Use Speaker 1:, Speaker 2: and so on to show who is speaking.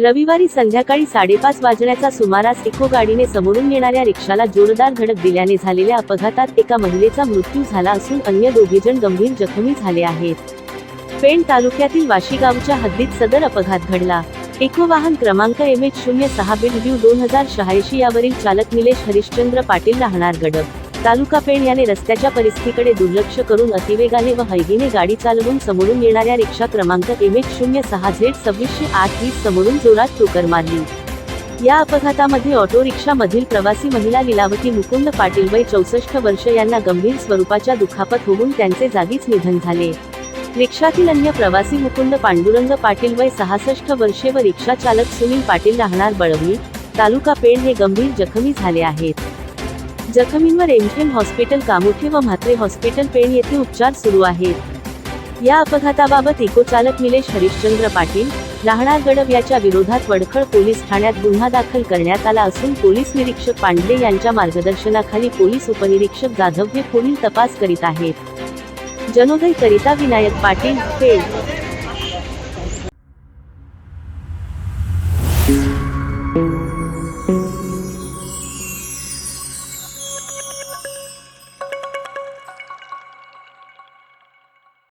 Speaker 1: रविवारी संध्याकाळी साडेपाच वाजण्याचा सुमारास इको गाडीने समोरून येणाऱ्या रिक्षाला जोरदार धडक दिल्याने झालेल्या अपघातात एका महिलेचा मृत्यू झाला असून अन्य दोघे जण गंभीर जखमी झाले आहेत. पेण तालुक्यातील वाशी गावच्या हद्दीत सदर अपघात घडला. इको वाहन क्रमांक एम एच शून्य सहा बिल दोन हजार शहाऐंशी यावरील चालक निलेश हरिश्चंद्र पाटील राहणार गडब. तालुका पेण याने रस्त्याच्या परिस्थितीकडे दुर्लक्ष करून अतिवेगाने व हैगीने गाडी चालवून समोरून येणाऱ्या रिक्षा क्रमांक एम एक शून्य सहा झेड सव्वीसशे आठ वीस समोरून जोरात ठोकर मारली. या अपघातामध्ये ऑटो रिक्षा मधील प्रवासी महिला लिलावती मुकुंद पाटील वय चौसष्ट वर्ष यांना गंभीर स्वरूपाच्या दुखापत होऊन त्यांचे जागीच निधन झाले. रिक्षातील अन्य प्रवासी मुकुंद पांडुरंग पाटील वय सहासष्ट वर्षे व रिक्षा चालक सुनील पाटील राहणार बळवली तालुका पेण हे गंभीर जखमी झाले आहेत. जखमींवर एमकेम हॉस्पिटल कामोठे व म्हात्रे हॉस्पिटल पेण येथे उपचार सुरू आहेत. या अपघाताबाबत इकोचालक निलेश हरिश्चंद्र पाटील राहणार गडब याच्या विरोधात वडखळ पोलीस ठाण्यात गुन्हा दाखल करण्यात आला असून पोलीस निरीक्षक पांडे यांच्या मार्गदर्शनाखाली पोलीस उपनिरीक्षक जाधव हे पुढील तपास करीत आहेत. जनोदय करिता विनायक पाटील पेड